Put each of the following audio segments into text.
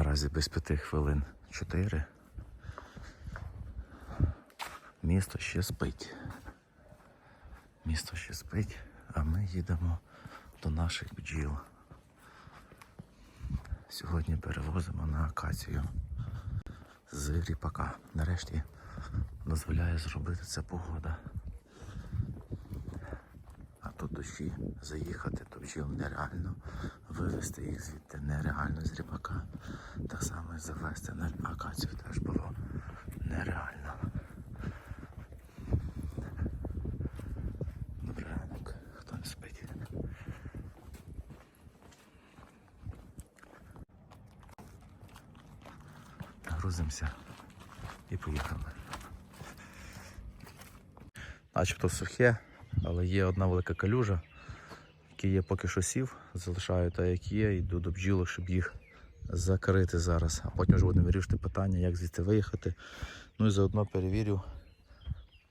Наразі без п'яти хвилин чотири. Місто ще спить. Місто ще спить, а ми їдемо до наших бджіл. Сьогодні перевозимо на акацію з ріпака. Нарешті дозволяє зробити це погода. А тут дощі заїхати до бджіл нереально, вивезти їх звідти нереально з ріпака. Так само і завести на акацію теж було нереально. Добрий ранок, хто не спить. Грузимося і поїхали. Начебто сухе, але є одна велика калюжа, який є поки що сів, залишаю та як є, йду до бджілок, щоб їх закрити зараз. А потім вже будемо вирішити питання, як звідти виїхати. Ну і заодно перевірю,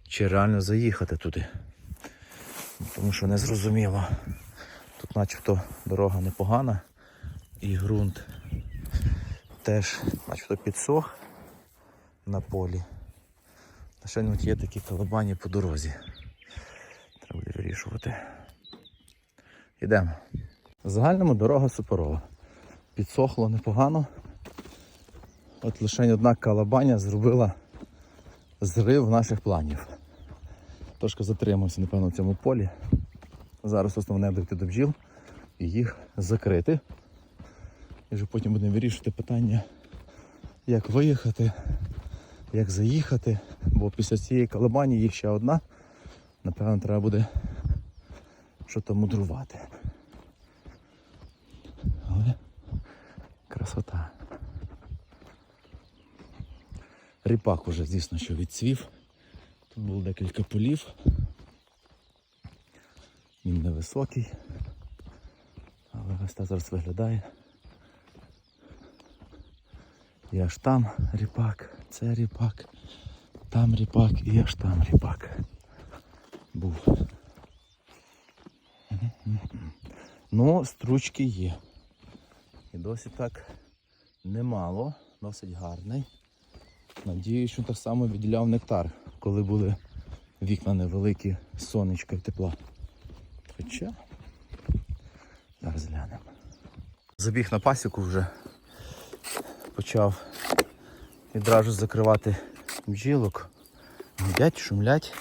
чи реально заїхати туди. Тому що не зрозуміло. Тут начебто дорога непогана і ґрунт теж начебто підсох на полі. Та ще є такі колебані по дорозі. Треба буде вирішувати. Йдемо. В загальному дорога суперова. Підсохло непогано. От лише одна калабаня зробила зрив наших планів. Трошки затримався, напевно, в цьому полі. Зараз основне дойти до бджіл і їх закрити. І вже потім будемо вирішувати питання, як виїхати, як заїхати, бо після цієї колебані їх ще одна. Напевно, треба буде щось мудрувати. Але красота. Ріпак уже, звісно, що відцвів. Тут було декілька полів. Він невисокий, але ось так зараз виглядає. І аж там ріпак, це ріпак, там ріпак і аж там ріпак. Був. Ну, стручки є. І досить так немало, досить гарний. Надіюсь, що так само відділяв нектар, коли були вікна невеликі, сонечка і тепла. Хоча зараз глянемо. Забіг на пасіку вже почав відразу закривати бджілок. Гудять, шумлять.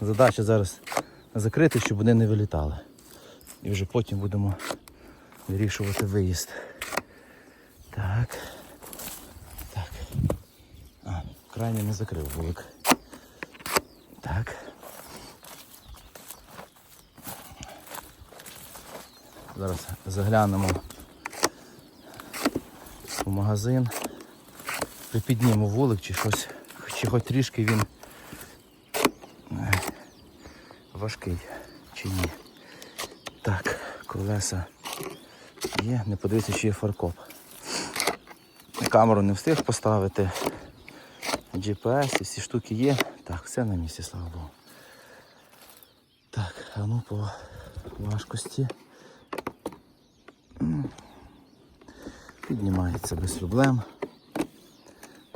Задача зараз закрити, щоб вони не вилітали. І вже потім будемо вирішувати виїзд. Так. Так. А, крайне не закрив вулик. Так. Зараз заглянемо в магазин. Припідніму вулик чи щось, чи хоч трішки він е, важкий чи ні. Так, колеса є, не подивіться, чи є фаркоп. Камеру не встиг поставити. GPS всі штуки є. Так, все на місці, слава Богу. Так, а ну по важкості. Піднімається без проблем.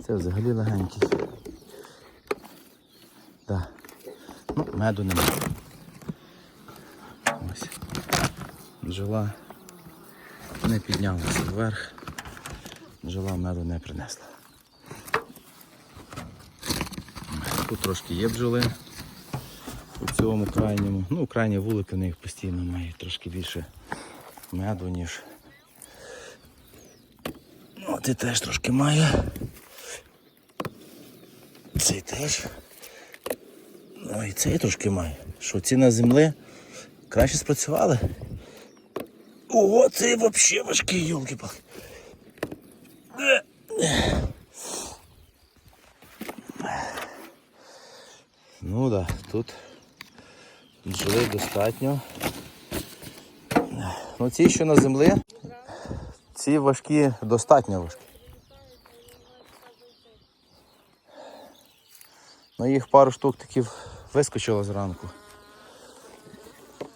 Це взагалі легенький. Так. Ну, меду немає. Ось. Бджола не піднялася вверх. Бджола меду не принесла. Тут трошки є бджоли у цьому крайньому. Ну, крайні вулики в них постійно мають трошки більше меду, ніж. Ну, ти теж трошки має. Цей теж. Ну і цей трошки має. Що ці на землі краще спрацювали. Ого, цей взагалі важкий, йолки-палки. Ну да, тут бджоли достатньо. Ну ці що на землі, ці важкі, достатньо важкі. Ну їх пару штук таких вискочило зранку.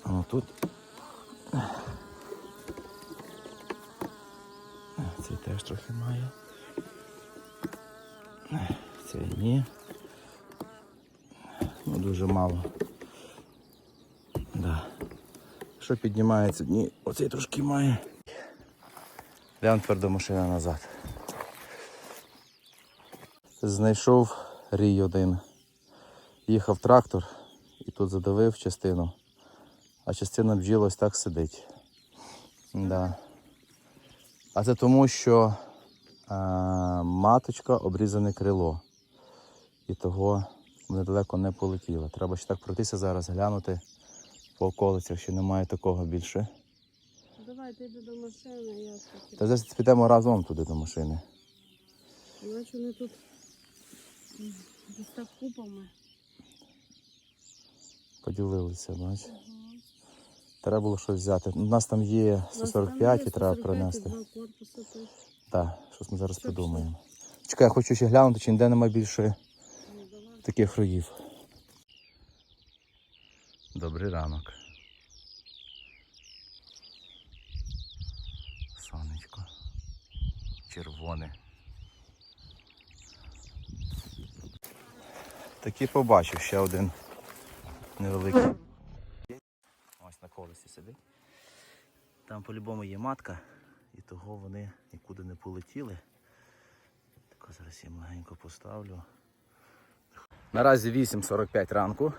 А тут Цей теж трохи має. Цей ні. Ну, дуже мало. Да. Що піднімається? Ні, оцей трошки має. Йдемо тепер до машини назад. Знайшов рій один. Їхав трактор і тут задавив частину, а частина бджіл так сидить. Да. А це тому, що а, маточка обрізане крило. І того вони далеко не полетіли. Треба ще так пройтися зараз, глянути по околицях, що немає такого більше. Давай, ти йди до машини, я поки. Та зараз підемо разом туди до машини. Бачу, вони тут десь так купами. Поділилися, бач. Треба було щось взяти. У нас там є 145 і треба принести. Так, щось ми зараз Що, придумаємо. Чекай, я хочу ще глянути, чи ніде немає більше таких роїв. Добрий ранок. Сонечко. Червоне. Такий побачив ще один невеликий. Колесі сидить. Там по-любому є матка, і того вони нікуди не полетіли. Так зараз я маленько поставлю. Наразі 8.45 ранку.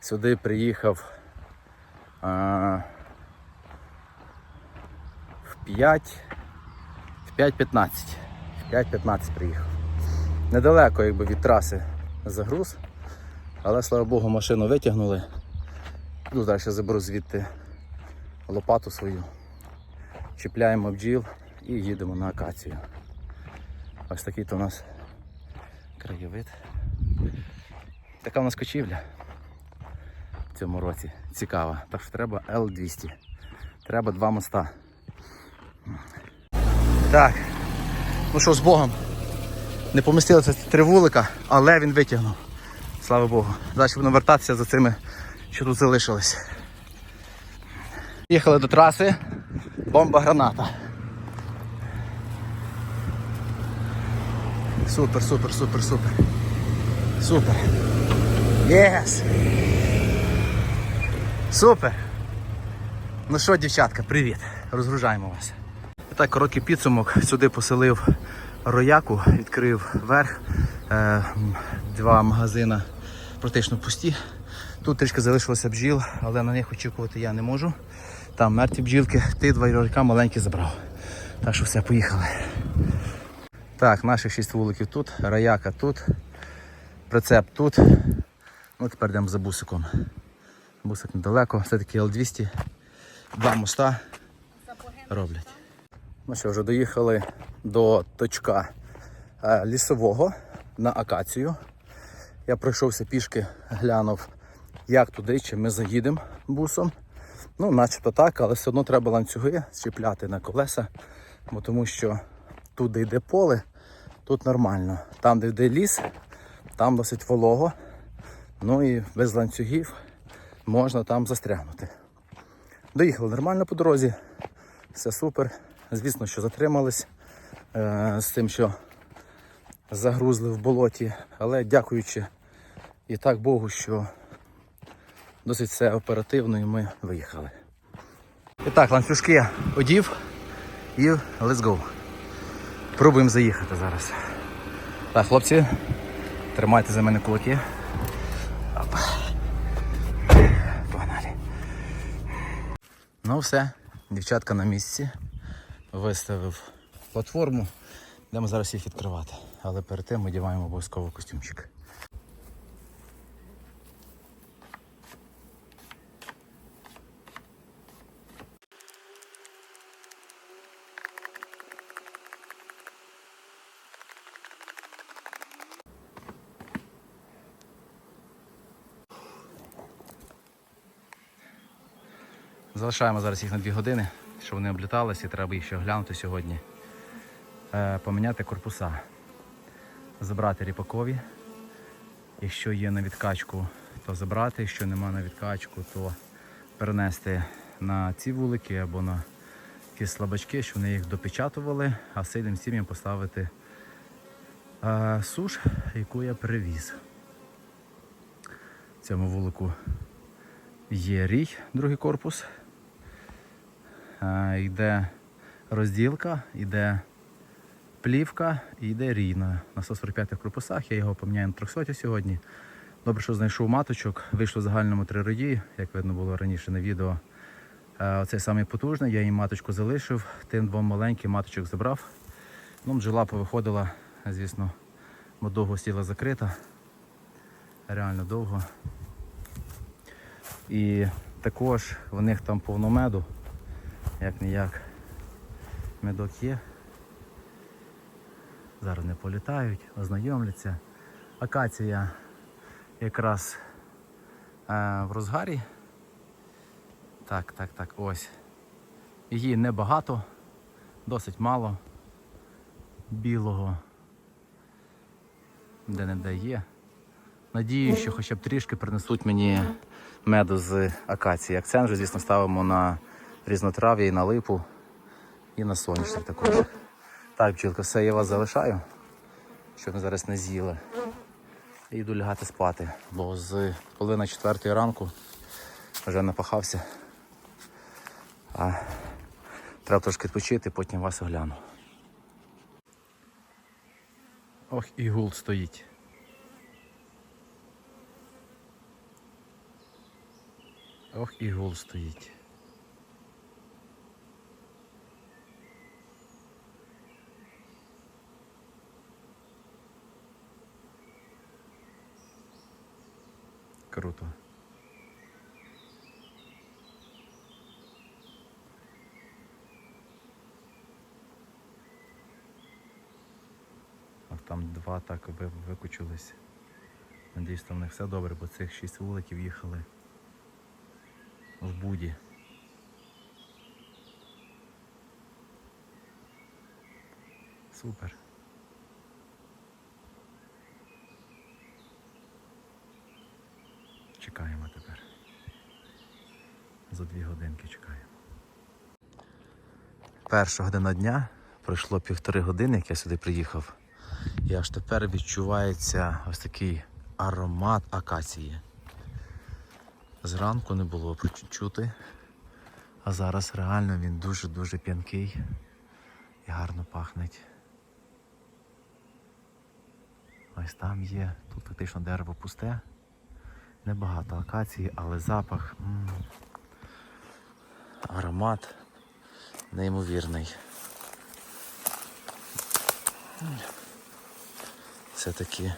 Сюди приїхав а, в 5, в 5.15. В 5.15 приїхав. Недалеко якби від траси загруз, але слава Богу, машину витягнули. Ну, зараз заберу звідти лопату свою. Чіпляємо бджіл і їдемо на акацію. Ось такий то у нас краєвид. Така у нас кочівля в цьому році. Цікава. Так що треба L200. Треба два моста. Так. Ну що, з Богом. Не помістилося три вулика, але він витягнув. Слава Богу. Далі будемо вертатися за цими, що тут залишилось. Їхали до траси. Бомба граната. Супер, супер, супер, супер. Супер. Єс! Супер! Ну що, дівчатка, привіт! Розгружаємо вас. Так, короткий підсумок. Сюди поселив рояку, відкрив верх. Е, два магазини практично пусті. Тут трішки залишилося бджіл, але на них очікувати я не можу. Там мертві бджілки, ти два рояка маленькі забрав. Так що все, поїхали. Так, наші шість вуликів тут, рояка тут, прицеп тут. Ну, тепер йдемо за бусиком. Бусик недалеко, все-таки Л200. Два моста роблять. Ну що, вже доїхали до точка е, лісового на акацію. Я пройшовся пішки, глянув, як туди, чи ми заїдемо бусом. Ну, начебто так, але все одно треба ланцюги чіпляти на колеса, бо тому що тут, де йде поле, тут нормально. Там, де йде ліс, там досить волого. Ну і без ланцюгів можна там застрягнути. Доїхали нормально по дорозі, все супер. Звісно, що затримались е, з тим, що загрузли в болоті, але дякуючи і так Богу, що досить все оперативно і ми виїхали. І так, ланцюжки одів і let's go. Пробуємо заїхати зараз. Так, хлопці, тримайте за мене кулаки. Опа. Погнали. Ну все, дівчатка на місці. Виставив платформу. Йдемо зараз їх відкривати. Але перед тим одягаємо обов'язково костюмчик. Залишаємо зараз їх на 2 години, щоб вони обліталися, і треба їх ще оглянути сьогодні. Е, поміняти корпуса, забрати ріпакові. Якщо є на відкачку, то забрати, якщо нема на відкачку, то перенести на ці вулики або на такі слабачки, що вони їх допечатували, а сильним сім'ям поставити а, суш, яку я привіз. В цьому вулику є рій, другий корпус. А, йде розділка, йде плівка йде рій на, на 145 корпусах. Я його поміняю на 300 сьогодні. Добре, що знайшов маточок. Вийшло в загальному три рої, як видно було раніше на відео. Е, Оцей самий потужний, я їм маточку залишив, тим двом маленьким маточок забрав. Ну, бджола повиходила, звісно, бо довго сіла закрита. Реально довго. І також в них там повно меду, як ніяк. Медок є. Зараз не політають, ознайомляться. Акація якраз е, в розгарі. Так, так, так, ось. Її небагато, досить мало. Білого. Де-не-де є. Надію, що хоча б трішки принесуть мені меду з акації. Акцент вже, звісно, ставимо на різнотрав'я і на липу, і на соняшник також. Так, бджілка, все, я вас залишаю, щоб ми зараз не з'їли. І йду лягати спати, бо з половини четвертої ранку вже напахався. А треба трошки відпочити, потім вас огляну. Ох, і гул стоїть. Ох, і гул стоїть. Круто. А там два так ви- викучились. Надіюсь, там в них все добре, бо цих шість вуликів їхали в буді. Супер. Чекаємо тепер. За дві годинки чекаємо. Перша година дня пройшло півтори години, як я сюди приїхав. І аж тепер відчувається ось такий аромат акації. Зранку не було чути, а зараз реально він дуже-дуже п'янкий і гарно пахнеть. Ось там є, тут фактично дерево пусте. Небагато акації, але запах. м аромат неймовірний. Це таки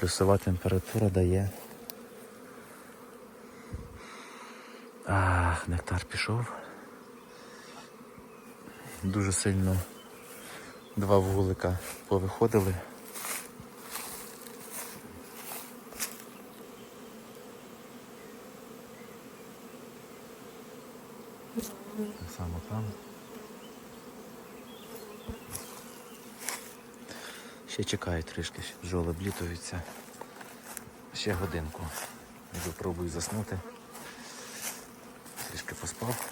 плюсова температура дає. Ах, нектар пішов. Дуже сильно два вулика повиходили. Само там. Ще чекають трішки, ще бджоли облітуються. Ще годинку. Йду пробую заснути. Трішки поспав.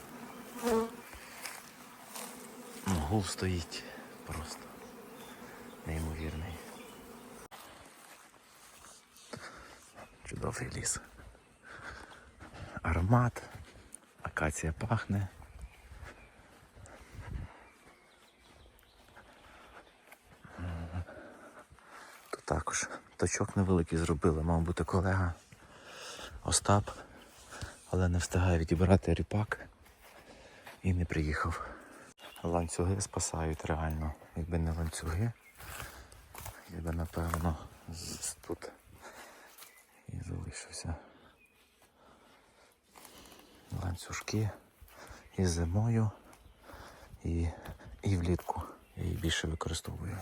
Ну, гул стоїть просто неймовірний. Чудовий ліс. Аромат, акація пахне. Тут також невеликий зробили, мав бути колега Остап, але не встигає відібрати ріпак і не приїхав. Ланцюги спасають реально. Якби не ланцюги, я би напевно тут і залишився. Ланцюжки і зимою, і, і влітку. Я її більше використовую.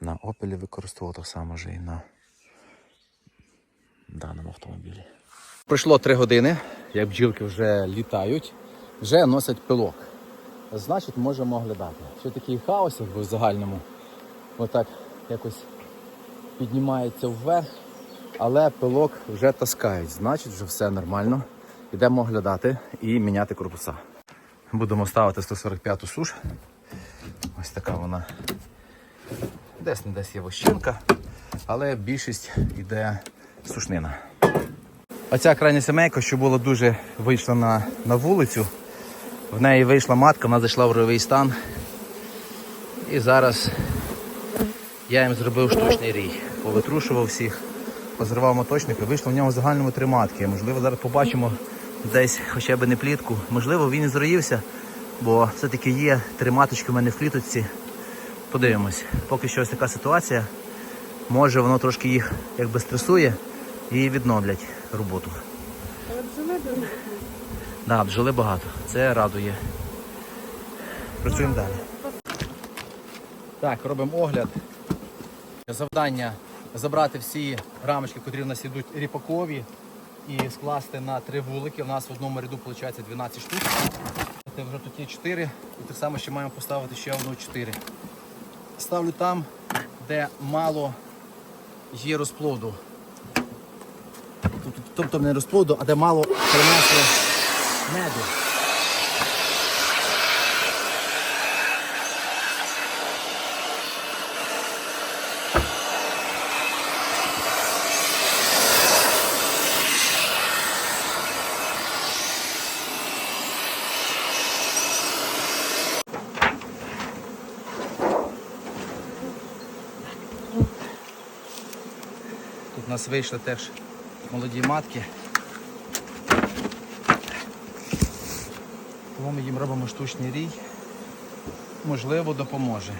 На опелі використовував так само же і на даному автомобілі. Пройшло три години, як бджілки вже літають, вже носять пилок. Значить, можемо оглядати. Ще такий хаос, якби в загальному. Отак якось піднімається вверх, але пилок вже таскають. Значить, вже все нормально. Йдемо оглядати і міняти корпуса. Будемо ставити 145-ту суш. Ось така вона. Десь не десь є вощинка, але більшість йде сушнина. Оця крайня сімейка, що була дуже вийшла на, на вулицю. В неї вийшла матка, вона зайшла в ройовий стан. І зараз я їм зробив штучний рій. Повитрушував всіх, позривав моточника, вийшло в нього в загальному три матки. Можливо, зараз побачимо десь хоча б не плітку. Можливо, він і зроївся, бо все-таки є три маточки в мене в кліточці. Подивимось. Поки що ось така ситуація. Може воно трошки їх якби стресує і відновлять роботу. А от живе до них. Бджоли багато. Це радує. Працюємо далі. Так, робимо огляд. Завдання забрати всі рамочки, котрі в нас йдуть ріпакові, і скласти на три вулики. У нас в одному ряду виходить 12 штук. Це вже тут є 4. І так само ще маємо поставити ще одну 4. Ставлю там, де мало є розплоду. Тобто- не розплоду, а де мало принесли меду. У нас вийшли теж молоді матки. Тому ми їм робимо штучний рій. Можливо, допоможе.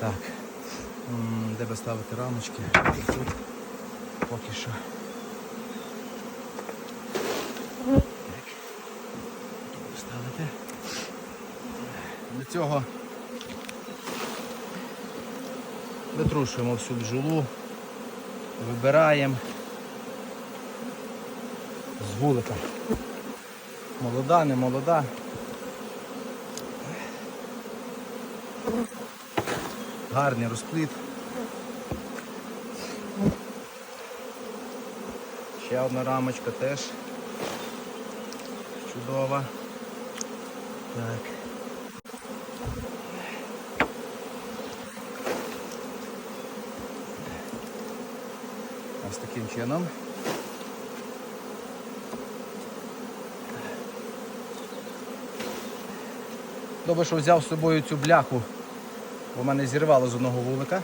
Так. Де би ставити рамочки? Тут поки що. Так. Ставити. Для цього витрушуємо всю бджолу, вибираємо з вулика. Молода, не молода. Гарний розпліт. Ще одна рамочка теж чудова. Так. Ось таким чином. Добре, що взяв з собою цю бляху, бо мене зірвало з одного вулика.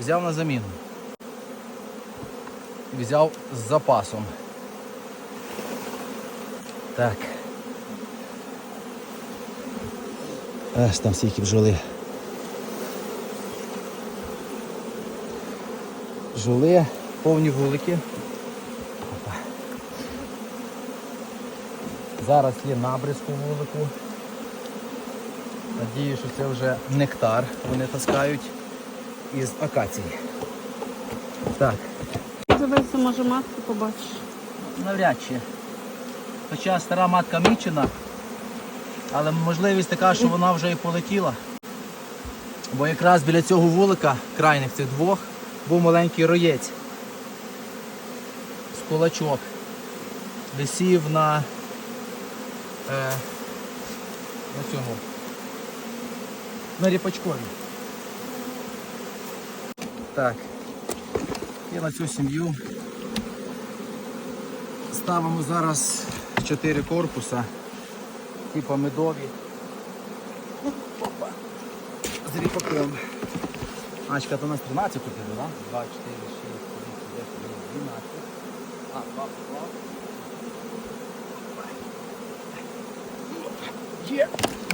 Взяв на заміну. Взяв з запасом. Так. Аж там стільки бджоли. Бджоли, повні вулики. Зараз є набризку вулику. Надію, що це вже нектар вони таскають із акації. Так, Дивися, може матку побачиш. навряд чи. Хоча стара матка мічена, але можливість така, що вона вже і полетіла. Бо якраз біля цього вулика, крайних цих двох, був маленький роєць кулачок. Висів на, е, на цьому. На ріпачкові. Так. І на цю сім'ю ставимо зараз 4 корпуса, типу медові. З ріпаком. Ачка, то у нас 13 тут іде, да? 2, 4, 6, 8, 10, 12. А, 2, 2.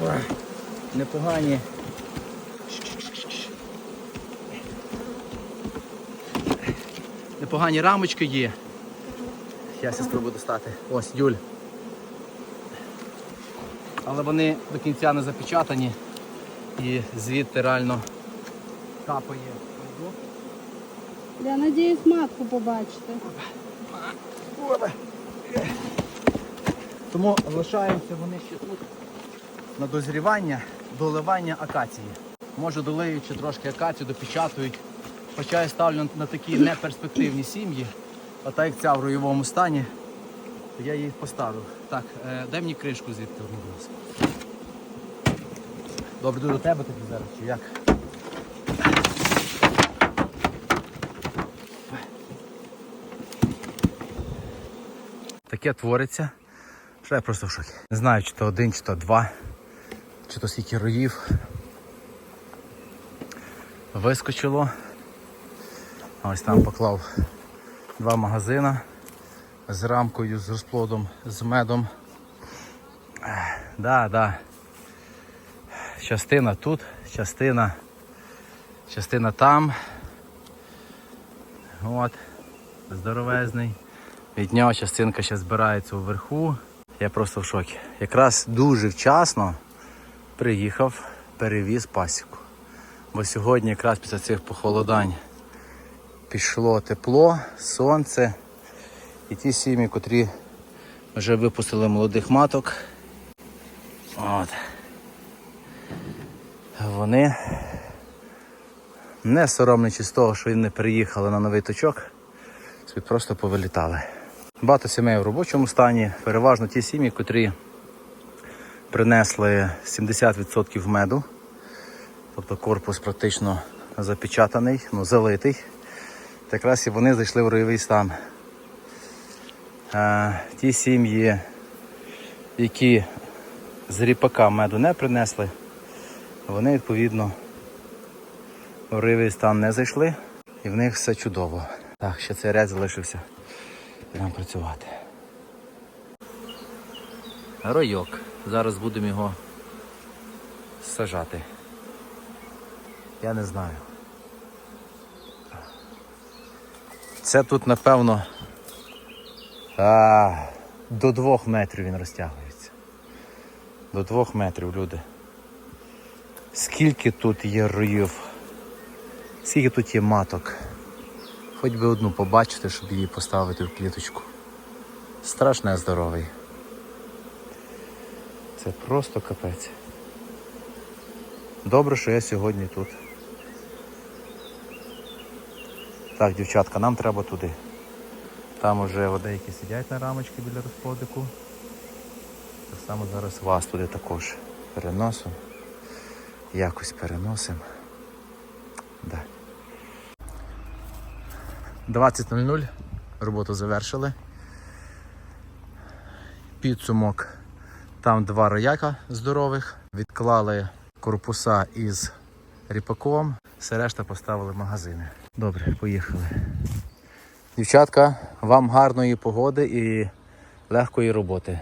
Ой, Непогані. Непогані рамочки є. Я зараз спробую достати. Ось, Юль. Але вони до кінця не запечатані і звідти реально капає. Я надіюсь матку побачити. Тому лишаються вони ще тут на дозрівання, доливання акації. Може долиють ще трошки акацію, допечатують. Хоча я ставлю на такі неперспективні сім'ї, а так як ця в ройовому стані, то я її поставив. Так, е, дай мені кришку звідти, ласка. Добре, до тебе тоді зараз, чи як? Таке твориться. Що я просто в шокі. Не знаю, чи то один, чи то два, чи то скільки роїв. Вискочило. Ось там поклав два магазина з рамкою, з розплодом, з медом. Да, да. Частина тут, частина, частина там. От, здоровезний. Від нього частинка ще збирається вверху. Я просто в шокі. Якраз дуже вчасно приїхав, перевіз пасіку. Бо сьогодні якраз після цих похолодань пішло тепло, сонце. І ті сім'ї, котрі вже випустили молодих маток. От. Вони не соромлячись того, що вони не переїхали на новий точок, просто повилітали. Багато сімей в робочому стані, переважно ті сім'ї, котрі принесли 70% меду, тобто корпус практично запечатаний, ну, залитий. Та якраз і вони зайшли в ройовий стан. Е, ті сім'ї, які з ріпака меду не принесли, вони відповідно в ройовий стан не зайшли і в них все чудово. Так, ще цей ряд залишився. Нам працювати. Ройок. Зараз будемо його сажати. Я не знаю. Це тут, напевно, а, до двох метрів він розтягується. До двох метрів, люди. Скільки тут є роїв, скільки тут є маток. Хоч би одну побачити, щоб її поставити в кліточку. Страшне здоровий. Це просто капець. Добре, що я сьогодні тут. Так, дівчатка, нам треба туди. Там уже деякі сидять на рамочці біля розплодику. Так само зараз вас туди також переносимо. Якось переносимо. Да. 20.00. Роботу завершили. Підсумок. Там два рояка здорових. Відклали корпуса із ріпаком. Все решта поставили в магазини. Добре, поїхали. Дівчатка, вам гарної погоди і легкої роботи.